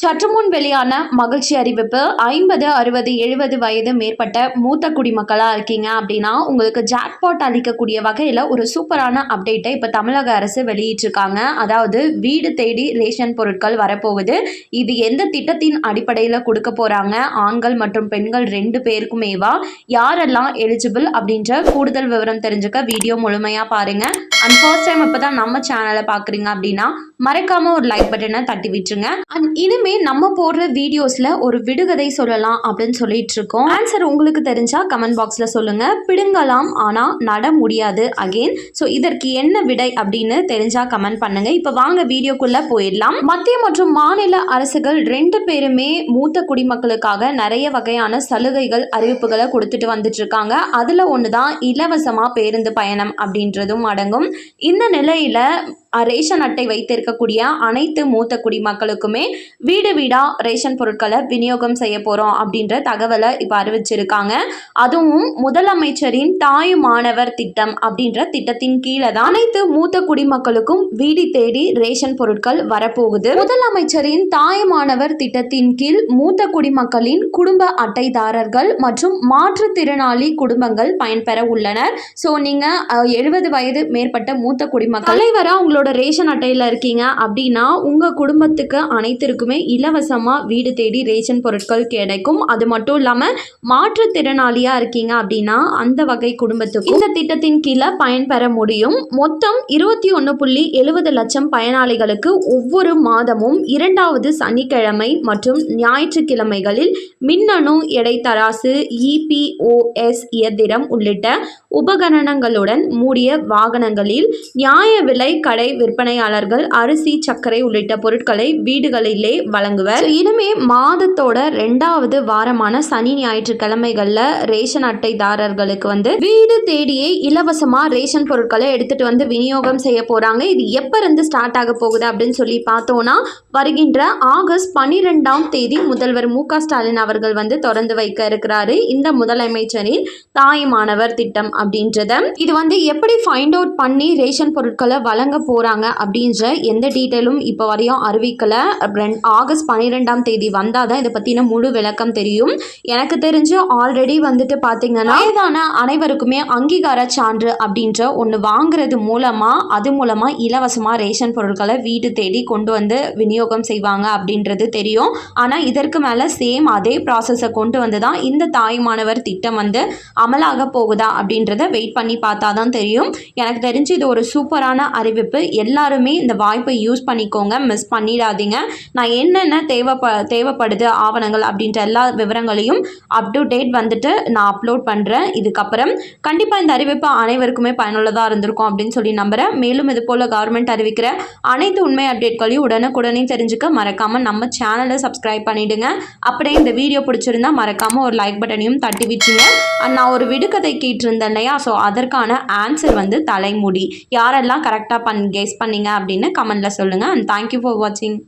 சற்று முன் வெளியான மகிழ்ச்சி அறிவிப்பு ஐம்பது அறுபது எழுபது வயது மேற்பட்ட மூத்த குடிமக்களாக இருக்கீங்க அப்படின்னா உங்களுக்கு ஜாக்பாட் அளிக்கக்கூடிய வகையில் ஒரு சூப்பரான அப்டேட்டை இப்போ தமிழக அரசு வெளியிட்டிருக்காங்க. அதாவது வீடு தேடி ரேஷன் பொருட்கள் வரப்போகுது. இது எந்த திட்டத்தின் அடிப்படையில் கொடுக்க போகிறாங்க ஆண்கள் மற்றும் பெண்கள் ரெண்டு பேருக்குமேவா? யாரெல்லாம் எலிஜிபிள் அப்படின்ற கூடுதல் விவரம் தெரிஞ்சுக்க வீடியோ முழுமையாக பாருங்கள் அண்ட் ஃபர்ஸ்ட் டைம் இப்போ தான் நம்ம சேனலை பார்க்குறீங்க அப்படின்னா மறக்காமல் ஒரு லைக் பட்டனை தட்டி விட்டுருங்க. அண்ட் எப்பயுமே நம்ம போடுற வீடியோஸ்ல ஒரு விடுகதை சொல்லலாம் அப்படின்னு சொல்லிட்டு இருக்கோம் ஆன்சர் உங்களுக்கு தெரிஞ்சா கமெண்ட் பாக்ஸ்ல சொல்லுங்க. பிடுங்கலாம் ஆனா நட முடியாது அகெயின் ஸோ இதற்கு என்ன விடை அப்படின்னு தெரிஞ்சா கமெண்ட் பண்ணுங்க. இப்போ வாங்க வீடியோக்குள்ள போயிடலாம். மத்திய மற்றும் மாநில அரசுகள் ரெண்டு பேருமே மூத்த குடிமக்களுக்காக நிறைய வகையான சலுகைகள் அறிவிப்புகளை கொடுத்துட்டு வந்துட்டு இருக்காங்க அதுல தான் இலவசமா பேருந்து பயணம் அப்படின்றதும் அடங்கும். இந்த நிலையில ரேஷன் அட்டை வைத்திருக்கக்கூடிய அனைத்து மூத்த குடிமக்களுக்குமே வீடு வீடாக ரேஷன் பொருட்களை விநியோகம் செய்ய போகிறோம் அப்படின்ற தகவலை இப்போ அறிவிச்சிருக்காங்க. அதுவும் முதலமைச்சரின் தாய் மாணவர் திட்டம் அப்படின்ற திட்டத்தின் கீழே தான் அனைத்து மூத்த குடிமக்களுக்கும் வீடு தேடி ரேஷன் பொருட்கள் வரப்போகுது. முதலமைச்சரின் தாய் மாணவர் திட்டத்தின் கீழ் மூத்த குடிமக்களின் குடும்ப அட்டைதாரர்கள் மற்றும் மாற்றுத்திறனாளி குடும்பங்கள் பயன்பெற உள்ளனர். ஸோ நீங்கள் எழுபது வயது மேற்பட்ட மூத்த குடிமக்கள் தலைவராக உங்களோட ரேஷன் அட்டையில் இருக்கீங்க அப்படின்னா உங்கள் குடும்பத்துக்கு அனைத்திற்குமே இலவசமாக வீடு தேடி ரேஷன் பொருட்கள் கிடைக்கும். அது மட்டும் இல்லாமல் மாற்றுத்திறனாளியாக இருக்கீங்க அப்படின்னா அந்த வகை குடும்பத்துக்கு இந்த திட்டத்தின் கீழே பயன்பெற முடியும். மொத்தம் இருபத்தி ஒன்று புள்ளி எழுபது லட்சம் பயனாளிகளுக்கு ஒவ்வொரு மாதமும் இரண்டாவது சனிக்கிழமை மற்றும் ஞாயிற்றுக்கிழமைகளில் மின்னணு எடை தராசு இபிஓஎஸ் இயந்திரம் உள்ளிட்ட உபகரணங்களுடன் மூடிய வாகனங்களில் நியாய விலை கடை விற்பனையாளர்கள் அரிசி சர்க்கரை உள்ளிட்ட பொருட்களை வீடுகளிலே வழங்குவர். இனிமே மாதத்தோட ரெண்டாவது வாரமான சனி ஞாயிற்றுக்கிழமைகளில் ரேஷன் அட்டைதாரர்களுக்கு வந்து வீடு தேடியே இலவசமா ரேஷன் பொருட்களை எடுத்துட்டு வந்து விநியோகம் செய்ய போறாங்க. இது எப்ப இருந்து ஸ்டார்ட் ஆக போகுது அப்படின்னு சொல்லி பார்த்தோம்னா வருகின்ற ஆகஸ்ட் பனிரெண்டாம் தேதி முதல்வர் மு ஸ்டாலின் அவர்கள் வந்து திறந்து வைக்க இருக்கிறாரு. இந்த முதலமைச்சரின் தாய் மாணவர் திட்டம் அப்படின்றத. இது வந்து எப்படி ஃபைண்ட் அவுட் பண்ணி ரேஷன் பொருட்களை வழங்க போகிறாங்க அப்படின்ற எந்த டீட்டெயிலும் இப்போ வரையும் அறிவிக்கலை. ரெண்- ஆகஸ்ட் பன்னிரெண்டாம் தேதி வந்தால் தான் இதை பற்றின முழு விளக்கம் தெரியும். எனக்கு தெரிஞ்சு ஆல்ரெடி வந்துட்டு பார்த்தீங்கன்னா வயதான அனைவருக்குமே அங்கீகார சான்று அப்படின்ற ஒன்று வாங்குறது மூலமாக அது மூலமாக இலவசமாக ரேஷன் பொருட்களை வீடு தேடி கொண்டு வந்து விநியோகம் செய்வாங்க அப்படின்றது தெரியும். ஆனால் இதற்கு மேலே சேம் அதே ப்ராசஸை கொண்டு வந்து தான் இந்த தாய்மானவர் திட்டம் வந்து அமலாக போகுதா அப்படின்றத வெயிட் பண்ணி பார்த்தா தான் தெரியும். எனக்கு தெரிஞ்சு இது ஒரு சூப்பரான அறிவிப்பு. எல்லாருமே இந்த வாய்ப்பை யூஸ் பண்ணிக்கோங்க மிஸ் பண்ணிடாதீங்க. நான் என்னென்ன தேவைப்ப தேவைப்படுது ஆவணங்கள் அப்படின்ற எல்லா விவரங்களையும் அப் டு டேட் வந்துட்டு நான் அப்லோட் பண்ணுறேன் இதுக்கப்புறம் கண்டிப்பாக இந்த அறிவிப்பு அனைவருக்குமே பயனுள்ளதாக இருந்திருக்கும் அப்படின்னு சொல்லி நம்புகிறேன் மேலும் இது போல் கவர்மெண்ட் அறிவிக்கிற அனைத்து உண்மை அப்டேட்களையும் உடனுக்குடனே தெரிஞ்சுக்க மறக்காமல் நம்ம சேனலை சப்ஸ்கிரைப் பண்ணிவிடுங்க அப்படியே இந்த வீடியோ பிடிச்சிருந்தா மறக்காமல் ஒரு லைக் பட்டனையும் தட்டி விட்டுருங்க அண்ட் நான் ஒரு விடுகதை கேட்டிருந்தேன் இல்லையா? ஸோ அதற்கான ஆன்சர் வந்து தலைமுடி. யாரெல்லாம் கரெக்டாக பண்ணி கெஸ் பண்ணீங்க அப்படின்னு கமெண்ட்டில் சொல்லுங்கள் அண்ட் தேங்க்யூ ஃபார் வாட்சிங்